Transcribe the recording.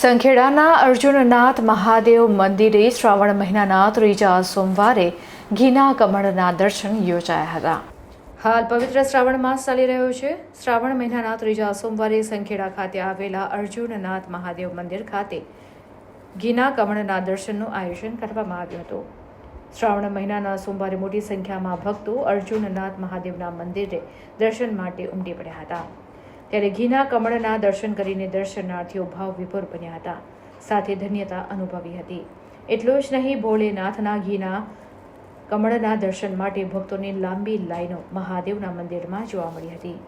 સંખેડાના અર્જુનનાથ મહાદેવ મંદિરે શ્રાવણ મહિનાના ત્રીજા સોમવારે ઘીના કમળના દર્શન યોજાયા હતા. હાલ પવિત્ર શ્રાવણ માસ ચાલી રહ્યો છે. શ્રાવણ મહિનાના ત્રીજા સોમવારે સંખેડા ખાતે આવેલા અર્જુનનાથ મહાદેવ મંદિર ખાતે ઘીના કમળના દર્શનનું આયોજન કરવામાં આવ્યું હતું. શ્રાવણ મહિનાના સોમવારે મોટી સંખ્યામાં ભક્તો અર્જુનનાથ મહાદેવના મંદિરે દર્શન માટે ઉમટી પડ્યા હતા. ત્યારે ઘીના કમળના દર્શન કરીને દર્શનાર્થીઓ ભાવ વિભોર બન્યા હતા. સાથે ધન્યતા અનુભવી હતી. એટલું જ નહીં ભોળેનાથના ઘીના કમળના દર્શન માટે ભક્તોની લાંબી લાઈનો મહાદેવના મંદિરમાં જોવા મળી હતી.